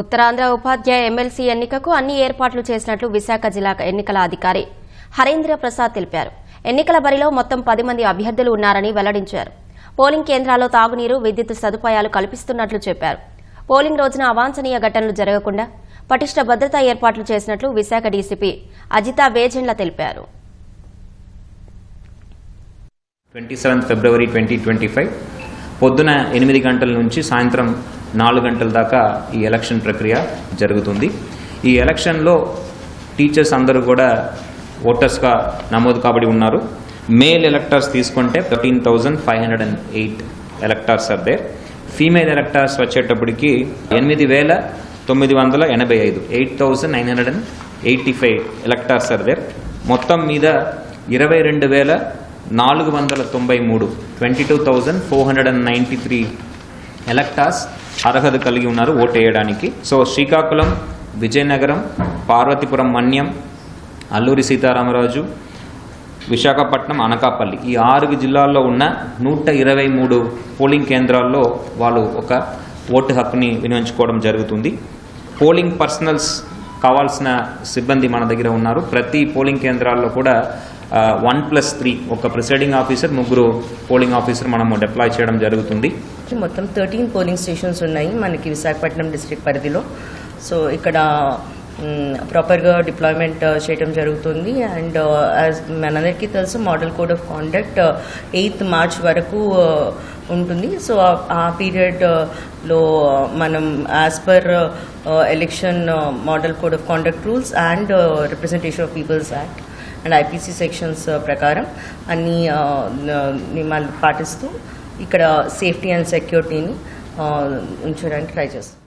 ఉత్తరాంధ్ర ఉపాధ్యాయ MLC ఎన్నికకు అన్ని ఏర్పాట్లు చేసినట్లు విశాఖ జిల్లా ఎన్నికల అధికారి హరేంద్ర ప్రసాద్ తెలిపారు. ఎన్నికల బరిలో మొత్తం పది మంది అభ్యర్థులు ఉన్నారని వెల్లడించారు. పోలింగ్ కేంద్రాల్లో తాగునీరు విద్యుత్ సదుపాయాలు కల్పిస్తున్నట్లు చెప్పారు. పోలింగ్ రోజున అవాంఛనీయ ఘటనలు జరగకుండా పటిష్ట భద్రతా ఏర్పాట్లు చేసినట్లు విశాఖ డీసీపీ అజితా వేజెండ్ల తెలిపారు. Twenty seventh February twenty twenty five పొద్దున ఎనిమిది గంటల నుంచి సాయంత్రం నాలుగు గంటల దాకా ఈ ఎలక్షన్ ప్రక్రియ జరుగుతుంది. ఈ ఎలక్షన్లో టీచర్స్ అందరూ కూడా ఓటర్స్గా నమోదు కాబడి ఉన్నారు. మేల్ ఎలక్టర్స్ తీసుకుంటే thirteen thousand five hundred and eight electors అదే ఫీమేల్ ఎలక్టర్స్ వచ్చేటప్పటికి ఎనిమిది వేల తొమ్మిది వందల ఎనభై ఐదు eight thousand nine hundred and eighty five electors అదే మొత్తం మీద ఇరవై రెండు వేల నాలుగు వందల తొంభై మూడు twenty two thousand four hundred and ninety three electors అర్హత కలిగి ఉన్నారు ఓటు వేయడానికి సో శ్రీకాకుళం విజయనగరం పార్వతీపురం మన్యం అల్లూరి సీతారామరాజు విశాఖపట్నం అనకాపల్లి ఈ ఆరు జిల్లాల్లో ఉన్న నూట ఇరవై మూడు పోలింగ్ కేంద్రాల్లో వాళ్ళు ఒక ఓటు హక్కుని వినియోగించుకోవడం జరుగుతుంది. పోలింగ్ పర్సనల్స్ కావాల్సిన సిబ్బంది మన దగ్గర ఉన్నారు. ప్రతి పోలింగ్ కేంద్రాల్లో కూడా వన్ ప్లస్ త్రీ ఒక ప్రిసైడింగ్ ఆఫీసర్ ముగ్గురు పోలింగ్ ఆఫీసర్ మనము డిప్లాయ్ చేయడం జరుగుతుంది. మొత్తం థర్టీన్ పోలింగ్ స్టేషన్స్ ఉన్నాయి మనకి విశాఖపట్నం డిస్ట్రిక్ట్ పరిధిలో. సో ఇక్కడ ప్రాపర్గా డిప్లాయ్మెంట్ చేయడం జరుగుతుంది. అండ్ uh, యాజ్ మనందరికీ తెలుసు model code of conduct eighth March వరకు uh, ఉంటుంది. సో ఆ పీరియడ్లో uh, మనం as per election model code of conduct rules and representation of people's act and IPC sections uh, ప్రకారం అన్ని uh, నియమాలు పాటిస్తూ ఇక్కడ సేఫ్టీ అండ్ సెక్యూరిటీని uh, ఉంచడానికి ట్రై చేస్తాం.